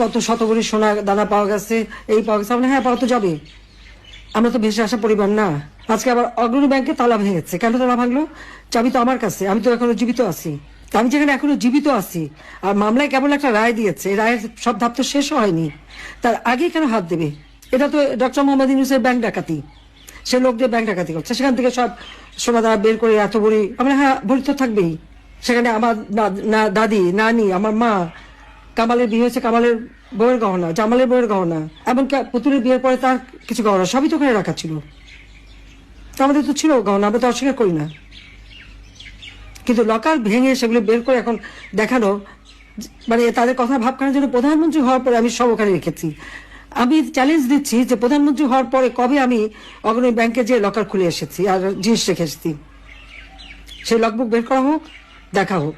কত শতগুলি সোনা দানা পাওয়া গেছে, এই পাওয়া গেছে। হ্যাঁ পাওয়া তো যাবে আমরা তো ভেসে আসা পরিবার না। আজকে আবার অগ্রণী ব্যাংকে তালা ভেঙেছে কেন তালা ভাঙলো? চাবি তো আমার কাছে, আমি তো এখনও জীবিত আছি। আমি যেখানে এখনও জীবিত আছি, আর মামলায় কেবল একটা রায় দিয়েছে রায়ের সব ধাপ তো শেষ হয়নি। তার আগে কেন হাত দেবে? এটা তো ডক্টর মোহাম্মদ ইউনুসের ব্যাংক ডাকাতি। সে লোক দিয়ে ব্যাংক ডাকাতি করছে। সেখান থেকে সব সোনা বের করে এত বড়ি আমরা হ্যাঁ বড়ি তো থাকবেই। সেখানে আমার না, দাদি, নানি, আমার মা কামালের বিয়ে হয়েছে কামালের বউয়ের গহনা, জামালের বউয়ের গহনা, এমনকি পুতুলের বিয়ের পরে তার কিছু গহনা, সবই তো ওখানে রাখা ছিল। আমাদের তো ছিল গহনা, আমরা তো অস্বীকার করি না। কিন্তু লকার ভেঙে সেগুলো বের করে এখন দেখানো মানে তাদের কথা ভাবখানের জন্য প্রধানমন্ত্রী হওয়ার পরে আমি সব ওখানে রেখেছি। আমি চ্যালেঞ্জ দিচ্ছি যে প্রধানমন্ত্রী হওয়ার পরে কবে আমি অগ্রণী ব্যাংকে যে লকার খুলে এসেছি আর জিনিস রেখে এসেছি। সেই লকবুক বের করা হোক, দেখা হোক।